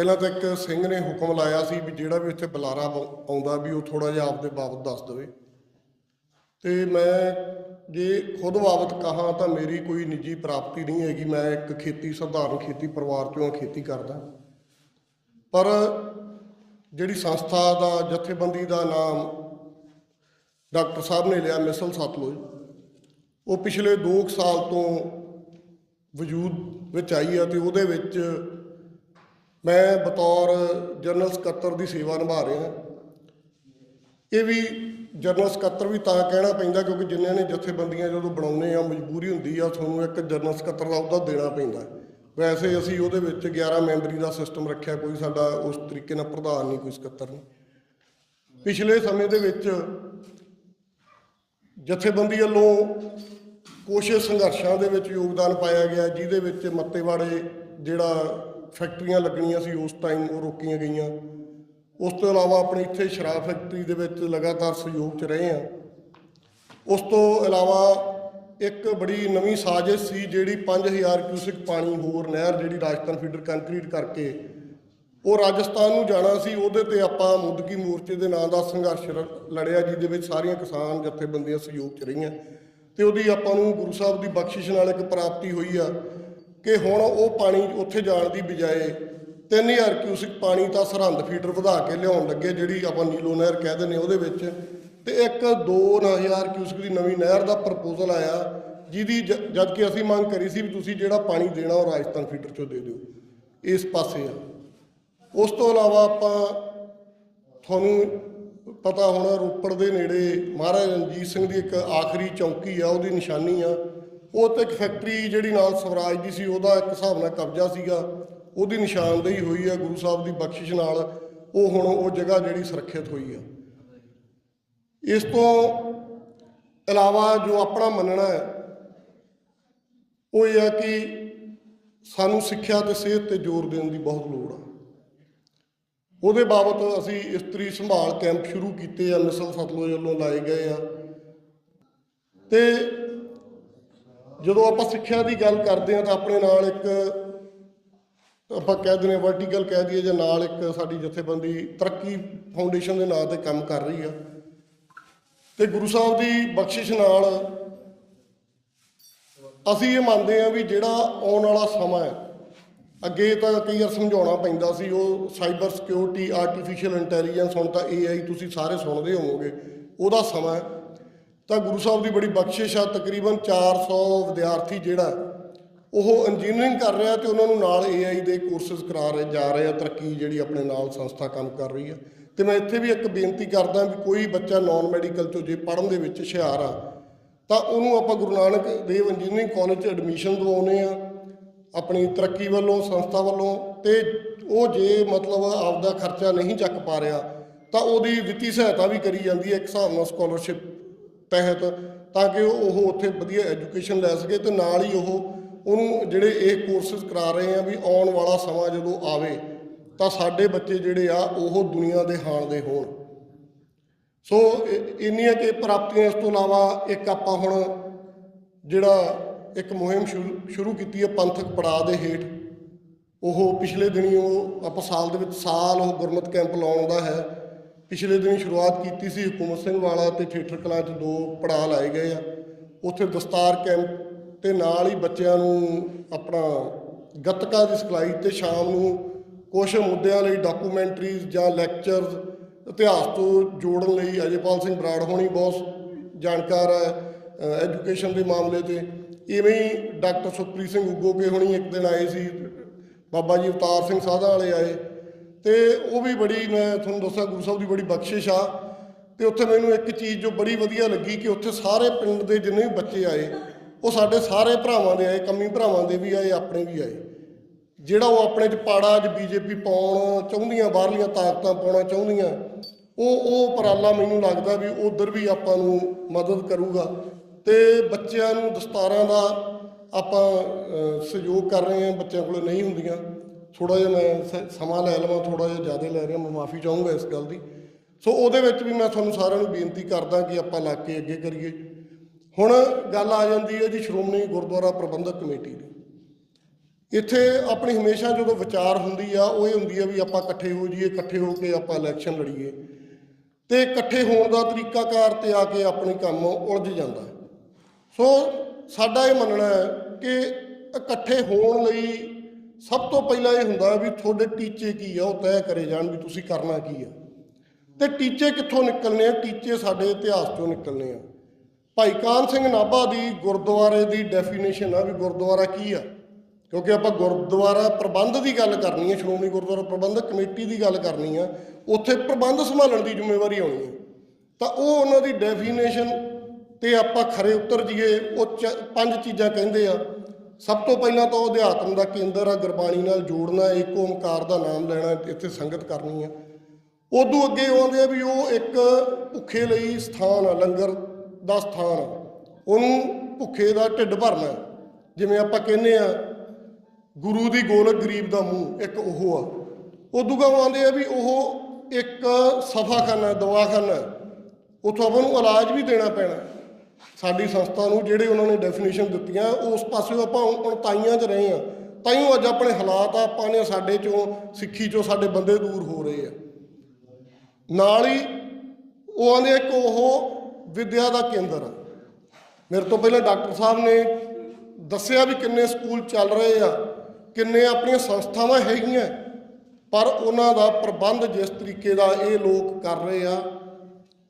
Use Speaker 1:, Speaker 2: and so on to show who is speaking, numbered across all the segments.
Speaker 1: ਪਹਿਲਾਂ ਤਾਂ ਇੱਕ ਸਿੰਘ ਨੇ ਹੁਕਮ ਲਾਇਆ ਸੀ ਵੀ ਜਿਹੜਾ ਵੀ ਉੱਥੇ ਬੁਲਾਰਾ ਆਉਂਦਾ ਵੀ ਉਹ ਥੋੜਾ ਜਿਹਾ ਆਪਦੇ ਬਾਬਤ ਦੱਸ ਦੇਵੇ। ਤੇ ਮੈਂ ਜੇ ਖੁਦ ਬਾਬਤ ਕਹਾਂ ਤਾਂ ਮੇਰੀ ਕੋਈ ਨਿੱਜੀ ਪ੍ਰਾਪਤੀ ਨਹੀਂ ਹੈਗੀ, ਮੈਂ ਇੱਕ ਖੇਤੀ, ਸਧਾਰਨ ਖੇਤੀ ਪਰਿਵਾਰ ਚੋਂ ਖੇਤੀ ਕਰਦਾ। ਪਰ ਜਿਹੜੀ ਸੰਸਥਾ ਦਾ, ਜਥੇਬੰਦੀ ਦਾ ਨਾਮ ਡਾਕਟਰ ਸਾਹਿਬ ਨੇ ਲਿਆ ਮਿਸਲ ਸਤਲੁਜ, ਉਹ ਪਿਛਲੇ 2 ਸਾਲ ਤੋਂ ਵਜੂਦ ਵਿੱਚ ਆਈ ਆ ਤੇ ਉਹਦੇ ਵਿੱਚ ਮੈਂ ਬਤੌਰ ਜਨਰਲ ਸਕੱਤਰ ਦੀ ਸੇਵਾ ਨਿਭਾ ਰਿਹਾ ਇਹ ਵੀ ਜਨਰਲ ਸਕੱਤਰ ਵੀ ਤਾਂ ਕਹਿਣਾ ਪੈਂਦਾ ਕਿਉਂਕਿ ਜਿੰਨਿਆਂ ਨੇ ਜਥੇਬੰਦੀਆਂ ਜਦੋਂ ਬਣਾਉਨੇ ਆ, ਮਜਬੂਰੀ ਹੁੰਦੀ ਆ, ਤੁਹਾਨੂੰ ਇੱਕ ਜਨਰਲ ਸਕੱਤਰ ਦਾ ਅਹੁਦਾ ਦੇਣਾ ਪੈਂਦਾ। ਵੈਸੇ ਅਸੀਂ ਉਹਦੇ ਵਿੱਚ 11 ਮੈਂਬਰੀ ਦਾ ਸਿਸਟਮ ਰੱਖਿਆ, ਕੋਈ ਸਾਡਾ ਉਸ ਤਰੀਕੇ ਨਾਲ ਪ੍ਰਧਾਨ ਨਹੀਂ, ਕੋਈ ਸਕੱਤਰ ਨਹੀਂ। ਪਿਛਲੇ ਸਮੇਂ ਦੇ ਵਿੱਚ ਜਥੇਬੰਦੀ ਵੱਲੋਂ ਕੁਛ ਸੰਘਰਸ਼ਾਂ ਦੇ ਵਿੱਚ ਯੋਗਦਾਨ ਪਾਇਆ ਗਿਆ, ਜਿਹਦੇ ਵਿੱਚ ਮੱਤੇਵਾੜੇ ਜਿਹੜਾ ਫੈਕਟਰੀਆਂ ਲੱਗਣੀਆਂ ਸੀ, ਉਸ ਟਾਈਮ ਉਹ ਰੋਕੀਆਂ ਗਈਆਂ। ਉਸ ਤੋਂ ਇਲਾਵਾ ਆਪਣੇ ਇੱਥੇ ਸ਼ਰਾਬ ਫੈਕਟਰੀ ਦੇ ਵਿੱਚ ਲਗਾਤਾਰ ਸਹਿਯੋਗ 'ਚ ਰਹੇ ਆ ਉਸ ਤੋਂ ਇਲਾਵਾ ਇੱਕ ਬੜੀ ਨਵੀਂ ਸਾਜ਼ਿਸ਼ ਸੀ, ਜਿਹੜੀ 5000 ਕਿਊਸਿਕ ਪਾਣੀ ਹੋਰ ਨਹਿਰ ਜਿਹੜੀ ਰਾਜਸਥਾਨ ਫੀਡਰ ਕੰਕਰੀਟ ਕਰਕੇ ਉਹ ਰਾਜਸਥਾਨ ਨੂੰ ਜਾਣਾ ਸੀ, ਉਹਦੇ ਤੇ ਆਪਾਂ ਮੁੱਦਕੀ ਮੋਰਚੇ ਦੇ ਨਾਂ ਦਾ ਸੰਘਰਸ਼ ਰ- ਲੜਿਆ, ਜਿਹਦੇ ਵਿੱਚ ਸਾਰੀਆਂ ਕਿਸਾਨ ਜਥੇਬੰਦੀਆਂ ਸਹਿਯੋਗ 'ਚ ਰਹੀਆਂ। ਤੇ ਉਹਦੀ ਆਪਾਂ ਨੂੰ ਗੁਰੂ ਸਾਹਿਬ ਦੀ ਬਖਸ਼ਿਸ਼ ਨਾਲ ਇੱਕ ਪ੍ਰਾਪਤੀ ਹੋਈ ਆ। ਕਿ ਹੁਣ ਉਹ ਪਾਣੀ ਉੱਥੇ ਜਾਣ ਦੀ ਬਜਾਏ 3000 ਕਿਊਸਿਕ ਪਾਣੀ ਤਾਂ ਸਰਹੰਦ ਫੀਡਰ ਵਧਾ ਕੇ ਲਿਆਉਣ ਲੱਗੇ, ਜਿਹੜੀ ਆਪਾਂ ਨੀਲੋ ਨਹਿਰ ਕਹਿ ਦਿੰਦੇ ਉਹਦੇ ਵਿੱਚ। ਤੇ ਇੱਕ 2000 ਕਿਊਸਿਕ ਦੀ ਨਵੀਂ ਨਹਿਰ ਦਾ ਪ੍ਰਪੋਜ਼ਲ ਆਇਆ, ਜਿਹਦੀ ਜ- ਜਦ ਕਿ ਅਸੀਂ ਮੰਗ ਕਰੀ ਸੀ ਵੀ ਤੁਸੀਂ ਜਿਹੜਾ ਪਾਣੀ ਦੇਣਾ ਉਹ ਰਾਜਸਥਾਨ ਫੀਡਰ ਚੋਂ ਦੇ ਦਿਓ, ਇਸ ਪਾਸੇ ਆ। ਉਸ ਤੋਂ ਇਲਾਵਾ ਆਪਾਂ ਤੁਹਾਨੂੰ ਪਤਾ ਹੋਣਾ ਰੋਪੜ ਦੇ ਨੇੜੇ ਮਹਾਰਾਜਾ ਰਣਜੀਤ ਸਿੰਘ ਦੀ ਇੱਕ ਆਖਰੀ ਚੌਕੀ ਆ, ਉਹਦੀ ਨਿਸ਼ਾਨੀ ਆ। ਉਹ ਤੇ ਇੱਕ ਫੈਕਟਰੀ ਜਿਹੜੀ ਨਾਲ ਸਵਰਾਜ ਦੀ ਸੀ, ਉਹਦਾ ਇੱਕ ਹਿਸਾਬ ਨਾਲ ਕਬਜ਼ਾ ਸੀਗਾ। ਉਹਦੀ ਨਿਸ਼ਾਨਦੇਹੀ ਹੋਈ ਆ ਗੁਰੂ ਸਾਹਿਬ ਦੀ ਬਖਸ਼ਿਸ਼ ਨਾਲ ਉਹ ਹੁਣ ਉਹ ਜਗ੍ਹਾ ਜਿਹੜੀ ਸੁਰੱਖਿਅਤ ਹੋਈ ਆ। ਇਸ ਤੋਂ ਇਲਾਵਾ ਜੋ ਆਪਣਾ ਮੰਨਣਾ ਹੈ, ਉਹ ਇਹ ਆ ਕਿ ਸਾਨੂੰ ਸਿੱਖਿਆ ਤੇ ਸਿਹਤ ਤੇ ਜ਼ੋਰ ਦੇਣ ਦੀ ਬਹੁਤ ਲੋੜ ਆ। ਉਹਦੇ ਬਾਬਤ ਅਸੀਂ ਇਸਤਰੀ ਸੰਭਾਲ ਕੈਂਪ ਸ਼ੁਰੂ ਕੀਤੇ ਆ, ਮਿਸਲ ਸਤਲੁਜ ਵੱਲੋਂ ਲਾਏ ਗਏ ਆ। ਤੇ ਜਦੋਂ ਆਪਾਂ ਸਿੱਖਿਆ ਦੀ ਗੱਲ ਕਰਦੇ ਹਾਂ ਤਾਂ ਆਪਣੇ ਨਾਲ ਇੱਕ ਆਪਾਂ ਕਹਿ ਦਿੰਦੇ ਵਰਟੀਕਲ ਕਹਿ ਦਈਏ ਜਾਂ ਨਾਲ ਇੱਕ ਸਾਡੀ ਜਥੇਬੰਦੀ ਤਰੱਕੀ ਫਾਊਂਡੇਸ਼ਨ ਦੇ ਨਾਂ ਤੇ ਕੰਮ ਕਰ ਰਹੀ ਆ। ਤੇ ਗੁਰੂ ਸਾਹਿਬ ਦੀ ਬਖਸ਼ਿਸ਼ ਨਾਲ ਅਸੀਂ ਇਹ ਮੰਨਦੇ ਆ ਵੀ ਜਿਹੜਾ ਆਉਣ ਵਾਲਾ ਸਮਾਂ ਹੈ, ਅੱਗੇ ਤਾਂ ਕਈ ਵਾਰ ਸਮਝਾਉਣਾ ਪੈਂਦਾ ਸੀ, ਉਹ ਸਾਈਬਰ ਸਿਕਿਉਰਿਟੀ ਆਰਟੀਫੀਸ਼ੀਅਲ ਇੰਟੈਲੀਜੈਂਸ ਹੁਣ ਤਾਂ ਏਆਈ ਤੁਸੀਂ ਸਾਰੇ ਸੁਣਦੇ ਹੋਵੋਗੇ, ਉਹਦਾ ਸਮਾਂ ਤਾਂ ਗੁਰੂ ਸਾਹਿਬ ਦੀ ਬੜੀ ਬਖਸ਼ਿਸ਼ ਆ, ਤਕਰੀਬਨ 400 ਵਿਦਿਆਰਥੀ ਜਿਹੜਾ ਉਹ ਇੰਜੀਨੀਅਰਿੰਗ ਕਰ ਰਿਹਾ ਤੇ ਉਹਨਾਂ ਨੂੰ ਨਾਲ ਏਆਈ ਦੇ ਕੋਰਸਸ ਕਰਾ ਰਹੇ, ਜਾ ਰਹੇ ਆ, ਤਰੱਕੀ ਜਿਹੜੀ ਆਪਣੇ ਨਾਲ ਸੰਸਥਾ ਕੰਮ ਕਰ ਰਹੀ ਆ। ਤੇ ਮੈਂ ਇੱਥੇ ਵੀ ਇੱਕ ਬੇਨਤੀ ਕਰਦਾ ਵੀ ਕੋਈ ਬੱਚਾ ਨਾਨ ਮੈਡੀਕਲ ਚੋਂ ਜੇ ਪੜ੍ਹਨ ਦੇ ਵਿੱਚ ਹੁਸ਼ਿਆਰ ਆ, ਤਾਂ ਉਹਨੂੰ ਆਪਾਂ ਗੁਰੂ ਨਾਨਕ ਦੇਵ ਇੰਜੀਨੀਅਰਿੰਗ ਕਾਲਜ 'ਚ ਐਡਮਿਸ਼ਨ ਦਿਵਾਉਨੇ ਆ, ਆਪਣੀ ਤਰੱਕੀ ਵੱਲੋਂ, ਸੰਸਥਾ ਵੱਲੋਂ, ਤੇ ਉਹ ਜੇ ਮਤਲਬ ਆਪਦਾ ਖਰਚਾ ਨਹੀਂ ਚੱਕ ਪਾ ਰਿਹਾ, ਤਾਂ ਉਹਦੀ ਵਿੱਤੀ ਸਹਾਇਤਾ ਵੀ ਕਰੀ ਜਾਂਦੀ ਹੈ, ਇੱਕ ਹਿਸਾਬ ਨਾਲ ਸਕਾਲਰਸ਼ਿਪ ਤਹਿਤ ਤਾਂ ਕਿ ਉਹ ਉੱਥੇ ਵਧੀਆ ਐਜੂਕੇਸ਼ਨ ਲੈ ਸਕੇ ਤੇ ਨਾਲ ਹੀ ਉਹ ਉਹਨੂੰ ਜਿਹੜੇ ਇਹ ਕੋਰਸਸ ਕਰਾ ਰਹੇ ਆ ਵੀ ਆਉਣ ਵਾਲਾ ਸਮਾਂ ਜਦੋਂ ਆਵੇ, ਤਾਂ ਸਾਡੇ ਬੱਚੇ ਜਿਹੜੇ ਆ, ਉਹ ਦੁਨੀਆ ਦੇ ਹਾਣ ਦੇ ਹੋਣ। ਸੋ ਇੰਨੀਆਂ ਕਿ ਪ੍ਰਾਪਤੀਆਂ ਇਸ ਤੋਂ ਇਲਾਵਾ ਇੱਕ ਆਪਾਂ ਹੁਣ ਜਿਹੜਾ ਇੱਕ ਮੁਹਿੰਮ ਸ਼ੁਰੂ ਸ਼ੁਰੂ ਕੀਤੀ ਹੈ ਪੰਥਕ ਪੜਾਅ ਦੇ ਹੇਠ। ਉਹ ਪਿਛਲੇ ਦਿਨੀ ਉਹ ਆਪਾਂ ਸਾਲ ਦੇ ਵਿੱਚ ਸਾਲ ਉਹ ਗੁਰਮਤ ਕੈਂਪ ਲਾਉਣ ਦਾ ਹੈ। ਪਿਛਲੇ ਦਿਨੀ ਸ਼ੁਰੂਆਤ ਕੀਤੀ ਸੀ ਹਕੂਮਤ ਸਿੰਘ ਵਾਲਾ ਤੇ ਥੀਏਟਰ ਕਲਾਂ 'ਚ ਦੋ ਪੜਾਅ ਲਾਏ ਗਏ ਆ। ਉੱਥੇ ਦਸਤਾਰ ਕੈਂਪ ਤੇ ਨਾਲ ਹੀ ਬੱਚਿਆਂ ਨੂੰ ਆਪਣਾ ਗੱਤਕਾ ਦੀ ਸਿਖਲਾਈ ਤੇ ਸ਼ਾਮ ਨੂੰ ਕੁਝ ਮੁੱਦਿਆਂ ਲਈ ਡਾਕੂਮੈਂਟਰੀਜ਼ ਜਾਂ ਲੈਕਚਰਸ ਇਤਿਹਾਸ ਤੋਂ ਜੋੜਨ ਲਈ ਅਜੇਪਾਲ ਸਿੰਘ ਬਰਾੜ ਹੋਣੀ ਬਹੁਤ ਜਾਣਕਾਰ ਹੈ ਐਜੂਕੇਸ਼ਨ ਦੇ ਮਾਮਲੇ ਤੇ। ਇਵੇਂ ਹੀ ਡਾਕਟਰ ਸੁਖਪ੍ਰੀਤ ਸਿੰਘ ਉਗੋਕੇ ਹੋਣੀ ਇੱਕ ਦਿਨ ਆਏ ਸੀ, ਬਾਬਾ ਜੀ ਅਵਤਾਰ ਸਿੰਘ ਸਾਧਾ ਵਾਲੇ ਆਏ। ਤੇ ਉਹ ਵੀ ਬੜੀ, ਮੈਂ ਤੁਹਾਨੂੰ ਦੱਸਾਂ, ਗੁਰੂ ਸਾਹਿਬ ਦੀ ਬੜੀ ਬਖਸ਼ਿਸ਼ ਆ। ਤੇ ਉੱਥੇ ਮੈਨੂੰ ਇੱਕ ਚੀਜ਼ ਜੋ ਬੜੀ ਵਧੀਆ ਲੱਗੀ ਕਿ ਉੱਥੇ ਸਾਰੇ ਪਿੰਡ ਦੇ ਜਿੰਨੇ ਵੀ ਬੱਚੇ ਆਏ, ਉਹ ਸਾਡੇ ਸਾਰੇ ਭਰਾਵਾਂ ਦੇ ਆਏ, ਕੰਮੀ ਭਰਾਵਾਂ ਦੇ ਵੀ ਆਏ, ਆਪਣੇ ਵੀ ਆਏ। ਜਿਹੜਾ ਉਹ ਆਪਣੇ ਚ ਪਾੜਾ ਅੱਜ ਬੀਜੇਪੀ ਪਾਉਣ ਚਾਹੁੰਦੀਆਂ, ਬਾਹਰਲੀਆਂ ਤਾਕਤਾਂ ਪਾਉਣਾ ਚਾਹੁੰਦੀਆਂ, ਉਹ ਉਹ ਉਪਰਾਲਾ ਮੈਨੂੰ ਲੱਗਦਾ ਵੀ ਉਧਰ ਵੀ ਆਪਾਂ ਨੂੰ ਮਦਦ ਕਰੂਗਾ। ਤੇ ਬੱਚਿਆਂ ਨੂੰ ਦਸਤਾਰਾਂ ਦਾ ਆਪਾਂ ਸਹਿਯੋਗ ਕਰ ਰਹੇ ਹਾਂ, ਬੱਚਿਆਂ ਕੋਲ ਨਹੀਂ ਹੁੰਦੀਆਂ। ਥੋੜਾ ਜਿਹਾ ਮੈਂ ਸ- ਸਮਾਂ ਲੈ ਲਵਾਂ ਥੋੜਾ ਜਿਹਾ ਜ਼ਿਆਦਾ ਲੈ ਰਿਹਾ, ਮੈਂ ਮਾਫੀ ਚਾਹੂੰਗਾ ਇਸ ਗੱਲ ਦੀ। ਸੋ ਉਹਦੇ ਵਿੱਚ ਵੀ ਮੈਂ ਤੁਹਾਨੂੰ ਸਾਰਿਆਂ ਨੂੰ ਬੇਨਤੀ ਕਰਦਾ ਕਿ ਆਪਾਂ ਲੱਗ ਕੇ ਅੱਗੇ ਕਰੀਏ। ਹੁਣ ਗੱਲ ਆ ਜਾਂਦੀ ਹੈ ਜੀ ਸ਼੍ਰੋਮਣੀ ਗੁਰਦੁਆਰਾ ਪ੍ਰਬੰਧਕ ਕਮੇਟੀ ਦੀ। ਇੱਥੇ ਆਪਣੀ ਹਮੇਸ਼ਾ ਜਦੋਂ ਵਿਚਾਰ ਹੁੰਦੀ ਆ, ਉਹ ਇਹ ਹੁੰਦੀ ਆ ਵੀ ਆਪਾਂ ਇਕੱਠੇ ਹੋ ਜਾਈਏ, ਇਕੱਠੇ ਹੋ ਕੇ ਆਪਾਂ ਇਲੈਕਸ਼ਨ ਲੜੀਏ। ਤੇ ਇਕੱਠੇ ਹੋਣ ਦਾ ਤਰੀਕਾਕਾਰ ਤੇ ਆ ਕੇ ਆਪਣੀ ਕੰਮ ਉਲਝ ਜਾਂਦਾ ਹੈ। ਸੋ ਸਾਡਾ ਇਹ ਮੰਨਣਾ ਹੈ ਕਿ ਇਕੱਠੇ ਹੋਣ ਲਈ ਸਭ ਤੋਂ ਪਹਿਲਾਂ ਇਹ ਹੁੰਦਾ ਵੀ ਤੁਹਾਡੇ ਟੀਚੇ ਕੀ ਆ, ਉਹ ਤੈਅ ਕਰੇ ਜਾਣ ਵੀ ਤੁਸੀਂ ਕਰਨਾ ਕੀ ਆ। ਤੇ ਟੀਚੇ ਕਿੱਥੋਂ ਨਿਕਲਨੇ ਆ? ਟੀਚੇ ਸਾਡੇ ਇਤਿਹਾਸ ਚੋਂ ਨਿਕਲਨੇ ਆ। ਭਾਈ ਕਾਨ ਸਿੰਘ ਨਾਭਾ ਦੀ ਗੁਰਦੁਆਰੇ ਦੀ ਡੈਫੀਨੇਸ਼ਨ ਆ ਵੀ ਗੁਰਦੁਆਰਾ ਕੀ ਆ? ਕਿਉਂਕਿ ਆਪਾਂ ਗੁਰਦੁਆਰਾ ਪ੍ਰਬੰਧ ਦੀ ਗੱਲ ਕਰਨੀ ਹੈ ਸ਼੍ਰੋਮਣੀ ਗੁਰਦੁਆਰਾ ਪ੍ਰਬੰਧਕ ਕਮੇਟੀ ਦੀ ਗੱਲ ਕਰਨੀ ਆ, ਉੱਥੇ ਪ੍ਰਬੰਧ ਸੰਭਾਲਣ ਦੀ ਜ਼ਿੰਮੇਵਾਰੀ ਆਉਣੀ ਹੈ ਤਾਂ ਉਹ ਉਹਨਾਂ ਦੀ ਡੈਫੀਨੇਸ਼ਨ ਤੇ ਆਪਾਂ ਖਰੇ ਉਤਰ ਜਾਈਏ, ਉਹ ਚ- ਪੰਜ ਚੀਜ਼ਾਂ ਕਹਿੰਦੇ ਆ। ਸਭ ਤੋਂ ਪਹਿਲਾਂ ਤਾਂ ਉਹ ਅਧਿਆਤਮ ਦਾ ਕੇਂਦਰ ਆ, ਗੁਰਬਾਣੀ ਨਾਲ ਜੋੜਨਾ ਏਕ ਓਮਕਾਰ ਦਾ ਨਾਮ ਲੈਣਾ, ਇੱਥੇ ਸੰਗਤ ਕਰਨੀ ਆ। ਉਦੋਂ ਅੱਗੇ ਉਹ ਆਉਂਦੇ ਆ ਵੀ ਉਹ ਇੱਕ ਭੁੱਖੇ ਲਈ ਸਥਾਨ ਆ, ਲੰਗਰ ਦਾ ਸਥਾਨ ਉਹਨੂੰ ਭੁੱਖੇ ਦਾ ਢਿੱਡ ਭਰਨਾ ਜਿਵੇਂ ਆਪਾਂ ਕਹਿੰਦੇ ਆ, ਗੁਰੂ ਦੀ ਗੋਲਕ ਗਰੀਬ ਦਾ ਮੂੰਹ, ਇੱਕ ਉਹ ਆ। ਉਦੋਂ ਗਾ ਆਉਂਦੇ ਆ ਵੀ ਉਹ ਇੱਕ ਸਫਾਖਾਨਾ, ਦਵਾਖਾਨਾ, ਉੱਥੋਂ ਆਪਾਂ ਨੂੰ ਇਲਾਜ ਵੀ ਦੇਣਾ ਪੈਣਾ। ਸਾਡੀ ਸੰਸਥਾ ਨੂੰ ਜਿਹੜੇ ਉਹਨਾਂ ਨੇ ਡੈਫੀਨੇਸ਼ਨ ਦਿੱਤੀਆਂ, ਉਸ ਪਾਸੇ ਆਪਾਂ ਉਣਤਾਈਆਂ 'ਚ ਰਹੇ ਆ ਤਾਈਓ ਅੱਜ ਆਪਣੇ ਹਾਲਾਤ ਆ, ਆਪਾਂ ਨੇ ਸਾਡੇ ਚੋਂ, ਸਿੱਖੀ ਚੋਂ ਸਾਡੇ ਬੰਦੇ ਦੂਰ ਹੋ ਰਹੇ ਆ। ਨਾਲ ਹੀ ਉਹ ਆਂਦੇ ਇੱਕ ਉਹ ਵਿਦਿਆ ਦਾ ਕੇਂਦਰ ਆ। ਮੇਰੇ ਤੋਂ ਪਹਿਲਾਂ ਡਾਕਟਰ ਸਾਹਿਬ ਨੇ ਦੱਸਿਆ ਵੀ ਕਿੰਨੇ ਸਕੂਲ ਚੱਲ ਰਹੇ ਆ, ਕਿੰਨੇ ਆਪਣੀਆਂ ਸੰਸਥਾਵਾਂ ਹੈਗੀਆਂ, ਪਰ ਉਹਨਾਂ ਦਾ ਪ੍ਰਬੰਧ ਜਿਸ ਤਰੀਕੇ ਦਾ ਇਹ ਲੋਕ ਕਰ ਰਹੇ ਆ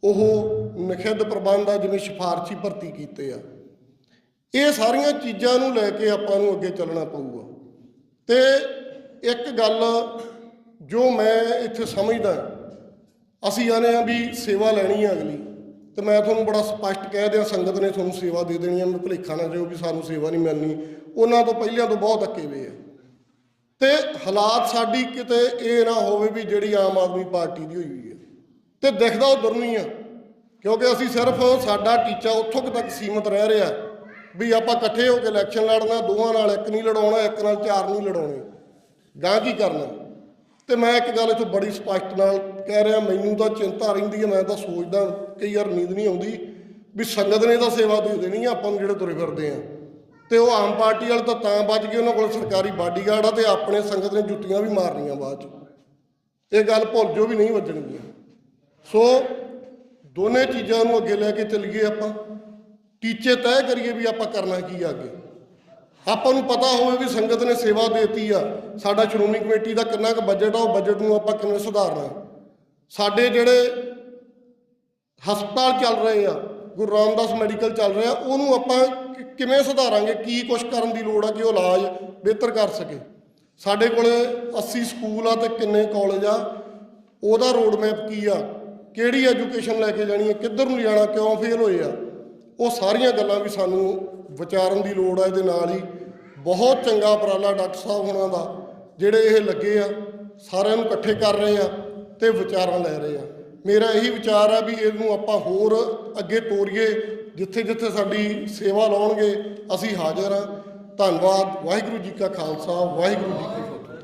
Speaker 1: ਉਹ ਨਖਿੱਧ ਪ੍ਰਬੰਧ ਆ, ਜਿਵੇਂ ਸਿਫਾਰਸ਼ੀ ਭਰਤੀ ਕੀਤੇ ਆ। ਇਹ ਸਾਰੀਆਂ ਚੀਜ਼ਾਂ ਨੂੰ ਲੈ ਕੇ ਆਪਾਂ ਨੂੰ ਅੱਗੇ ਚੱਲਣਾ ਪਊਗਾ। ਤੇ ਇੱਕ ਗੱਲ ਜੋ ਮੈਂ ਇੱਥੇ ਸਮਝਦਾ, ਅਸੀਂ ਆਨੇ ਆ ਵੀ ਸੇਵਾ ਲੈਣੀ ਆ ਅਗਲੀ। ਤੇ ਮੈਂ ਤੁਹਾਨੂੰ ਬੜਾ ਸਪਸ਼ਟ ਕਹਿ ਦਿਆਂ, ਸੰਗਤ ਨੇ ਤੁਹਾਨੂੰ ਸੇਵਾ ਦੇ ਦੇਣੀ ਹੈ ਮੈਂ ਭੁਲੇਖਾ ਨਾ ਜਾਓ ਵੀ ਸਾਨੂੰ ਸੇਵਾ ਨਹੀਂ ਮਿਲਣੀ। ਉਹਨਾਂ ਤੋਂ ਪਹਿਲਾਂ ਤੋਂ ਬਹੁਤ ਅੱਕੇ ਵੇ ਆ। ਤੇ ਹਾਲਾਤ ਸਾਡੀ ਕਿਤੇ ਇਹ ਨਾ ਹੋਵੇ ਵੀ ਜਿਹੜੀ ਆਮ ਆਦਮੀ ਪਾਰਟੀ ਦੀ ਹੋਈ ਹੋਈ ਹੈ ਤੇ ਦਿਖਦਾ ਉਹ ਨੂੰ ਆ। ਕਿਉਂਕਿ ਅਸੀਂ ਸਿਰਫ ਸਾਡਾ ਟੀਚਾ ਉੱਥੋਂ ਕੁ ਤੱਕ ਸੀਮਤ ਰਹਿ ਰਿਹਾ ਵੀ ਆਪਾਂ ਇਕੱਠੇ ਹੋ ਕੇ ਇਲੈਕਸ਼ਨ ਲੜਨਾ, ਦੋਵਾਂ ਨਾਲ ਇੱਕ ਨਹੀਂ ਲੜਾਉਣਾ, ਇੱਕ ਨਾਲ ਚਾਰ ਨਹੀਂ ਲੜਾਉਣੇ। ਗਾਂ ਕੀ ਕਰਨਾ? ਤੇ ਮੈਂ ਇੱਕ ਗੱਲ ਇੱਥੋਂ ਬੜੀ ਸਪਸ਼ਟ ਨਾਲ ਕਹਿ ਰਿਹਾ, ਮੈਨੂੰ ਤਾਂ ਚਿੰਤਾ ਰਹਿੰਦੀ ਹੈ, ਮੈਂ ਤਾਂ ਸੋਚਦਾ ਕਈ ਯਾਰ ਨੀਂਦ ਨਹੀਂ ਆਉਂਦੀ। ਵੀ ਸੰਗਤ ਨੇ ਤਾਂ ਸੇਵਾ ਦੇ ਦੇਣੀ ਆ, ਆਪਾਂ ਨੂੰ ਜਿਹੜੇ ਤੁਰੇ ਫਿਰਦੇ ਆ। ਤੇ ਉਹ ਆਮ ਪਾਰਟੀ ਵਾਲੇ ਤਾਂ ਤਾਂ ਬਚ ਗਏ, ਉਹਨਾਂ ਕੋਲ ਸਰਕਾਰੀ ਬਾਡੀਗਾਰਡ ਆ ਤੇ ਆਪਣੇ ਸੰਗਤ ਨੇ ਜੁੱਤੀਆਂ ਵੀ ਮਾਰਨੀਆਂ ਬਾਅਦ ਚ। ਇਹ ਗੱਲ ਭੁੱਲ ਜੋ ਵੀ ਨਹੀਂ ਵੱਜਣਗੀਆਂ। ਸੋ ਦੋਨੇ ਚੀਜ਼ਾਂ ਨੂੰ ਅੱਗੇ ਲੈ ਕੇ ਚੱਲੀਏ ਆਪਾਂ। ਟੀਚੇ ਤੈਅ ਕਰੀਏ ਵੀ ਆਪਾਂ ਕਰਨਾ ਕੀ ਆ ਅੱਗੇ। ਆਪਾਂ ਨੂੰ ਪਤਾ ਹੋਵੇ ਵੀ ਸੰਗਤ ਨੇ ਸੇਵਾ ਦੇਤੀ ਆ। ਸਾਡਾ ਸ਼੍ਰੋਮਣੀ ਕਮੇਟੀ ਦਾ ਕਿੰਨਾ ਕੁ ਬਜਟ ਆ, ਉਹ ਬਜਟ ਨੂੰ ਆਪਾਂ ਕਿਵੇਂ ਸੁਧਾਰਨਾ। ਸਾਡੇ ਜਿਹੜੇ ਹਸਪਤਾਲ ਚੱਲ ਰਹੇ ਆ, ਗੁਰੂ ਰਾਮਦਾਸ ਮੈਡੀਕਲ ਚੱਲ ਰਿਹਾ, ਉਹਨੂੰ ਆਪਾਂ ਕਿਵੇਂ ਸੁਧਾਰਾਂਗੇ, ਕੀ ਕੁਛ ਕਰਨ ਦੀ ਲੋੜ ਆ ਕਿ ਉਹ ਇਲਾਜ ਬਿਹਤਰ ਕਰ ਸਕੇ। ਸਾਡੇ ਕੋਲੇ 80 ਸਕੂਲ ਆ ਤੇ ਕਿੰਨੇ ਕਾਲਜ ਆ, ਉਹਦਾ ਰੋਡ ਮੈਪ ਕੀ ਆ? ਕਿਹੜੀ ਐਜੂਕੇਸ਼ਨ ਲੈ ਕੇ ਜਾਣੀ ਹੈ, ਕਿੱਧਰ ਨੂੰ ਜਾਣਾ, ਕਿਉਂ ਫੇਲ ਹੋਏ ਆ, ਉਹ ਸਾਰੀਆਂ ਗੱਲਾਂ ਵੀ ਸਾਨੂੰ ਵਿਚਾਰਨ ਦੀ ਲੋੜ ਆ, ਇਹਦੇ ਨਾਲ ਹੀ ਬਹੁਤ ਚੰਗਾ ਉਪਰਾਲਾ ਡਾਕਟਰ ਸਾਹਿਬ ਹੋਣਾ ਦਾ, ਜਿਹੜੇ ਇਹ ਲੱਗੇ ਆ, ਸਾਰਿਆਂ ਨੂੰ ਇਕੱਠੇ ਕਰ ਰਹੇ ਆ ਤੇ ਵਿਚਾਰਾਂ ਲੈ ਰਹੇ ਆ। ਮੇਰਾ ਇਹੀ ਵਿਚਾਰ ਆ ਵੀ ਇਹਨੂੰ ਆਪਾਂ ਹੋਰ ਅੱਗੇ ਤੋਰੀਏ, ਜਿੱਥੇ ਜਿੱਥੇ ਸਾਡੀ ਸੇਵਾ ਲਾਉਣਗੇ, ਅਸੀਂ ਹਾਜ਼ਰ ਆ। ਧੰਨਵਾਦ, ਵਾਹਿਗੁਰੂ ਜੀ ਕਾ ਖਾਲਸਾ, ਵਾਹਿਗੁਰੂ ਜੀ